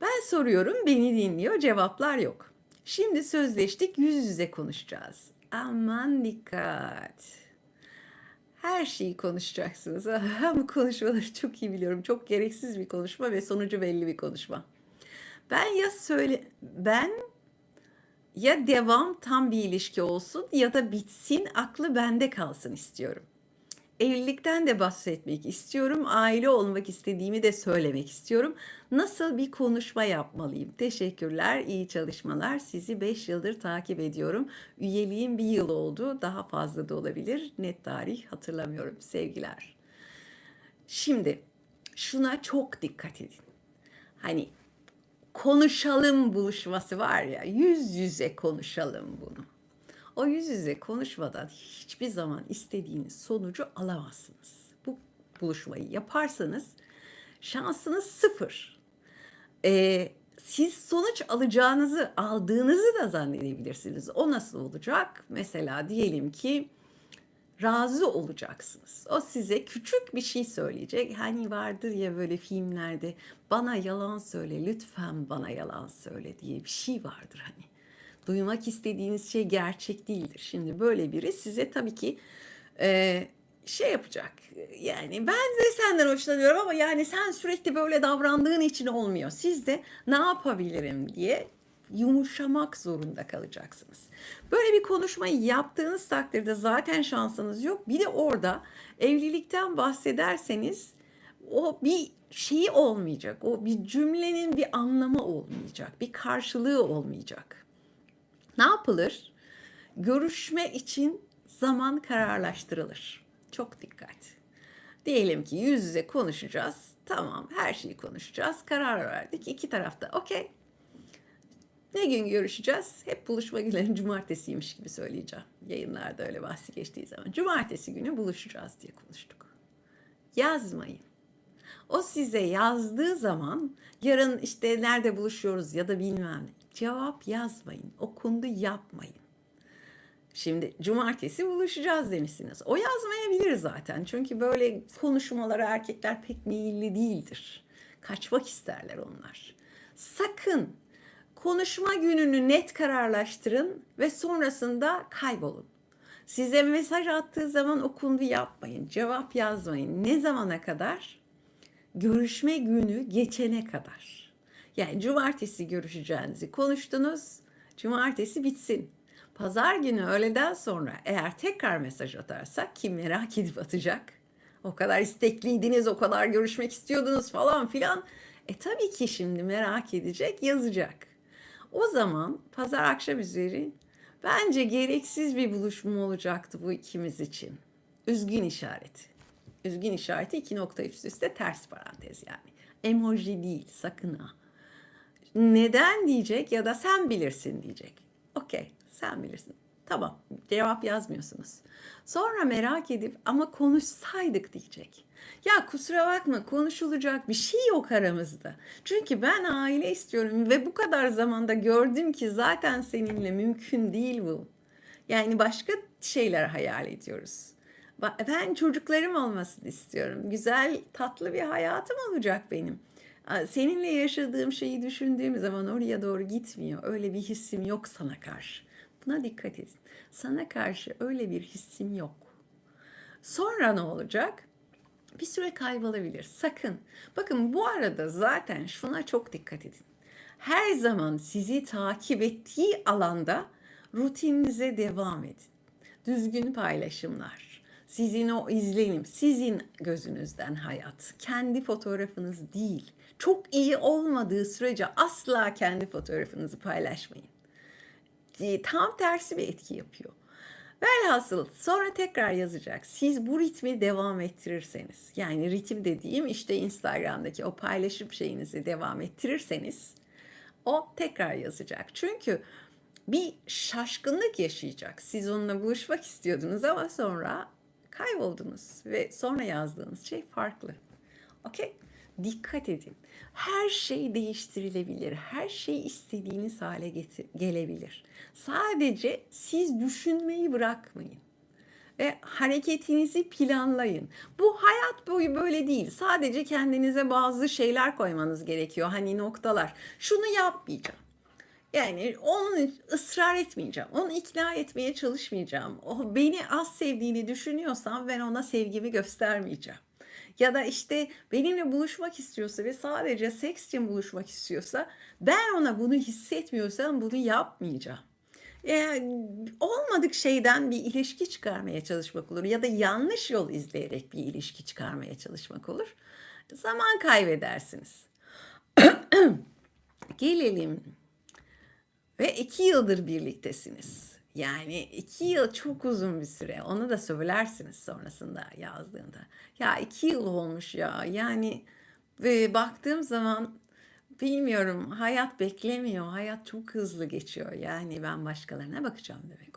Ben soruyorum, beni dinliyor, cevaplar yok. Şimdi sözleştik, yüz yüze konuşacağız. Aman dikkat. Her şeyi konuşacaksınız. Bu konuşmaları çok iyi biliyorum. Çok gereksiz bir konuşma ve sonucu belli bir konuşma. Ben ya söyle ben ya devam tam bir ilişki olsun ya da bitsin aklı bende kalsın istiyorum. Evlilikten de bahsetmek istiyorum. Aile olmak istediğimi de söylemek istiyorum. Nasıl bir konuşma yapmalıyım? Teşekkürler, iyi çalışmalar. Sizi 5 yıldır takip ediyorum. Üyeliğim bir yıl oldu. Daha fazla da olabilir. Net tarih hatırlamıyorum. Sevgiler. Şimdi şuna çok dikkat edin. Hani konuşalım buluşması var ya, yüz yüze konuşalım bunu. O yüz yüze konuşmadan hiçbir zaman istediğiniz sonucu alamazsınız. Bu buluşmayı yaparsanız şansınız sıfır. Ee, siz sonuç alacağınızı, aldığınızı da zannedebilirsiniz. O nasıl olacak? Mesela diyelim ki razı olacaksınız. O size küçük bir şey söyleyecek. Hani vardır ya böyle filmlerde bana yalan söyle lütfen bana yalan söyle diye bir şey vardır hani. Duymak istediğiniz şey gerçek değildir. Şimdi böyle biri size tabii ki e, şey yapacak. Yani ben de senden hoşlanıyorum ama yani sen sürekli böyle davrandığın için olmuyor. Siz de ne yapabilirim diye yumuşamak zorunda kalacaksınız. Böyle bir konuşmayı yaptığınız takdirde zaten şansınız yok. Bir de orada evlilikten bahsederseniz o bir şeyi olmayacak. O bir cümlenin bir anlamı olmayacak. Bir karşılığı olmayacak. Yapılır? Görüşme için zaman kararlaştırılır. Çok dikkat. Diyelim ki yüz yüze konuşacağız. Tamam her şeyi konuşacağız. Karar verdik. İki tarafta okey ne gün görüşeceğiz? Hep buluşma günleri cumartesiymiş gibi söyleyeceğim. Yayınlarda öyle bahsi geçtiği zaman. Cumartesi günü buluşacağız diye konuştuk. Yazmayın. O size yazdığı zaman yarın işte nerede buluşuyoruz ya da bilmem ne. Cevap yazmayın. Okundu yapmayın. Şimdi cumartesi buluşacağız demişsiniz. O yazmayabilir zaten. Çünkü böyle konuşmalara erkekler pek meyilli değildir. Kaçmak isterler onlar. Sakın konuşma gününü net kararlaştırın ve sonrasında kaybolun. Size mesaj attığı zaman okundu yapmayın, cevap yazmayın. Ne zamana kadar? Görüşme günü geçene kadar. Yani cumartesi görüşeceğinizi konuştunuz, cumartesi bitsin. Pazar günü öğleden sonra eğer tekrar mesaj atarsak kim merak edip atacak? O kadar istekliydiniz, o kadar görüşmek istiyordunuz falan filan. E tabii ki şimdi merak edecek, yazacak. O zaman pazar akşam üzeri bence gereksiz bir buluşma olacaktı bu ikimiz için. Üzgün işareti. Üzgün işareti iki nokta üst üste ters parantez yani. Emoji değil sakın ha. Neden diyecek ya da sen bilirsin diyecek. Okey sen bilirsin. Tamam cevap yazmıyorsunuz. Sonra merak edip ama konuşsaydık diyecek. Ya kusura bakma konuşulacak bir şey yok aramızda. Çünkü ben aile istiyorum ve bu kadar zamanda gördüm ki zaten seninle mümkün değil bu. Yani başka şeyler hayal ediyoruz. Ben çocuklarım olmasını istiyorum. Güzel, tatlı bir hayatım olacak benim. Seninle yaşadığım şeyi düşündüğüm zaman oraya doğru gitmiyor. Öyle bir hissim yok sana karşı. Buna dikkat edin. Sana karşı öyle bir hissim yok. Sonra ne olacak? Bir süre kaybolabilir. Sakın. Bakın bu arada zaten şuna çok dikkat edin. Her zaman sizi takip ettiği alanda rutininize devam edin. Düzgün paylaşımlar, sizin o izlenim, sizin gözünüzden hayat, kendi fotoğrafınız değil. Çok iyi olmadığı sürece asla kendi fotoğrafınızı paylaşmayın. E, tam tersi bir etki yapıyor. Velhasıl sonra tekrar yazacak. Siz bu ritmi devam ettirirseniz yani ritim dediğim işte Instagram'daki o paylaşım şeyinizi devam ettirirseniz o tekrar yazacak. Çünkü bir şaşkınlık yaşayacak. Siz onunla buluşmak istiyordunuz ama sonra kayboldunuz ve sonra yazdığınız şey farklı. Okey? Dikkat edin. Her şey değiştirilebilir. Her şey istediğiniz hale getir- gelebilir. Sadece siz düşünmeyi bırakmayın. ve hareketinizi planlayın. Bu hayat boyu böyle değil. Sadece kendinize bazı şeyler koymanız gerekiyor. Hani noktalar. Şunu yapmayacağım. Yani onun ısrar etmeyeceğim. Onu ikna etmeye çalışmayacağım. O beni az sevdiğini düşünüyorsam ben ona sevgimi göstermeyeceğim. Ya da işte benimle buluşmak istiyorsa ve sadece seks için buluşmak istiyorsa ben ona bunu hissetmiyorsam bunu yapmayacağım. Yani olmadık şeyden bir ilişki çıkarmaya çalışmak olur ya da yanlış yol izleyerek bir ilişki çıkarmaya çalışmak olur. Zaman kaybedersiniz. Gelelim ve iki yıldır birliktesiniz. Yani iki yıl çok uzun bir süre. Onu da söylersiniz sonrasında yazdığında. Ya iki yıl olmuş ya. Yani ve baktığım zaman bilmiyorum hayat beklemiyor. Hayat çok hızlı geçiyor. Yani ben başkalarına bakacağım demek.